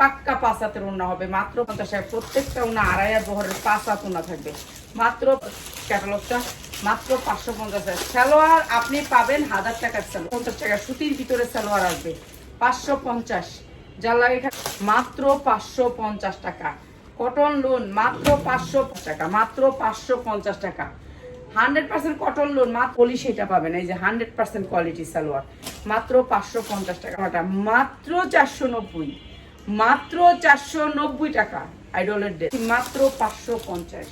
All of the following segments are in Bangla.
পাক্কা পাঁচ হাতের ওনা হবে। মাত্র পঞ্চাশ টাকা প্রত্যেকটা ওনা আড়াই বহরের পাঁচ হাত ওনা থাকবে। মাত্র ক্যাটালগটা মাত্র পাঁচশো পঞ্চাশ টাকা। সালোয়ার আপনি পাবেন হাজার টাকার সালোয়ার, পঞ্চাশ টাকা সুতির ভিতরে সালোয়ার আসবে। পাঁচশো পঞ্চাশ। মাত্র পাঁচশো পঞ্চাশ টাকা। কটন লোন মাত্র পাঁচশো টাকা, মাত্র পাঁচশো পঞ্চাশ টাকা। হান্ড্রেড পার্সেন্ট কটন লোন মাত্র সেটা পাবেন, এই যে হান্ড্রেড পার্সেন্ট কোয়ালিটি সালোয়ার। মাত্র পাঁচশো পঞ্চাশ মাত্র চারশো নব্বই। মাত্র চারশো নব্বই টাকা আইডলের ড্রেস মাত্র পাঁচশো পঞ্চাশ।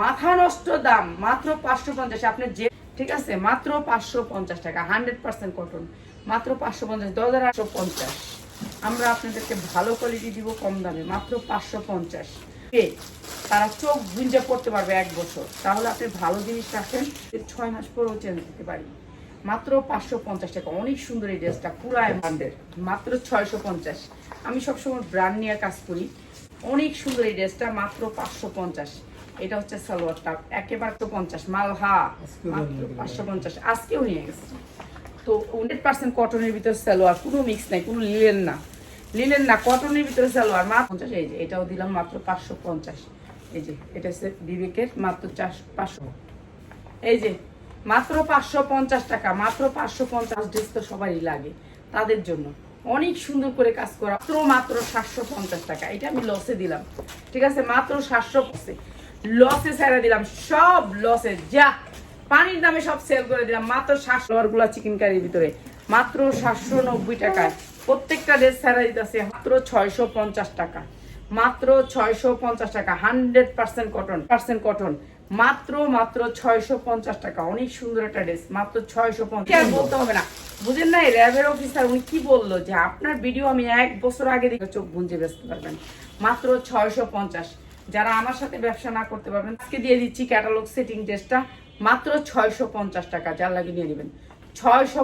মাথা নষ্ট দাম, মাত্র পাঁচশো পঞ্চাশ। আপনি যে ঠিক আছে? মাত্র পাঁচশো পঞ্চাশ টাকা, হান্ড্রেড পার্সেন্ট কটন মাত্র পাঁচশো পঞ্চাশ, দশ হাজার আটশো পঞ্চাশ। আমরা আপনাদেরকে ভালো কোয়ালিটি দিব কম দামে, মাত্র পাঁচশো পঞ্চাশ। তারা চোখ গুঞ্জে পড়তে পারবে এক বছর। তাহলে আপনি ভালো জিনিস রাখেন ছয় মাস পরেও চেঞ্জ দিতে পারি। মাত্র পাঁচশো পঞ্চাশ টাকা, অনেক সুন্দর এই ড্রেসটা পুরো ব্র্যান্ডের মাত্র ছয়শো পঞ্চাশ। আমি সবসময় ব্র্যান্ড নিয়ে কাজ করি। অনেক সুন্দর এই ড্রেসটা মাত্র পাঁচশো পঞ্চাশ। এটা হচ্ছে সালোয়ারটা একেবারে তো পঞ্চাশ মালহা পাঁচশো পঞ্চাশ আজকেও নিয়ে গেছে। তো হান্ড্রেড পার্সেন্ট কটনের ভিতরে সালোয়ার কোনো মিক্স নাই কোনো লিলেন না। লিলেন না কটনের ভিতরে সালোয়ার মাত্র পঞ্চাশ এই যে এটাও দিলাম মাত্র পাঁচশো পঞ্চাশ। এই যে এটা হচ্ছে বিবেকের মাত্র চারশো পাঁচশো। এই যে মাত্র পাঁচশো পঞ্চাশ টাকা মাত্র পাঁচশো পঞ্চাশ ড্রেস তো সবারই লাগে তাদের জন্য। অনেক সুন্দর করে কাজ করা মাত্র মাত্র সাতশো পঞ্চাশ টাকা এটা আমি লসে দিলাম। ঠিক আছে মাত্র সাতশো লসে ছেড়ে দিলাম, সব লসে যা। পানির দামে সব সেল করে দিলাম, মাত্র সাতশো গুলা চিকেন কারির ভিতরে। মাত্র সাতশো নব্বই টাকায়। প্রত্যেকটা ড্রেস ছেড়ে দিতেছে, মাত্র ছয়শো পঞ্চাশ টাকা। মাত্র ছয়শো পঞ্চাশ টাকা hundred percent cotton percent cotton মাত্র মাত্র ছয়শো পঞ্চাশ টাকা। অনেক সুন্দর একটা ড্রেস মাত্র ছয়শো পঞ্চাশ। বলতে হবে না। বুঝেন না র্যাবের অফিসার উনি কি বলল যে, আপনার ভিডিও আমি এক বছর আগে দেখে চোখ গুঞ্জে বেচতে পারবেন মাত্র ছয়শো পঞ্চাশ। যারা আমার সাথে ব্যবসা না করতে পারবেন, আজকে দিয়ে দিচ্ছি ক্যাটালগ সেটিং ড্রেসটা মাত্র ছয়শো পঞ্চাশ টাকা, যার লাগে নিয়ে নেবেন ছয়শো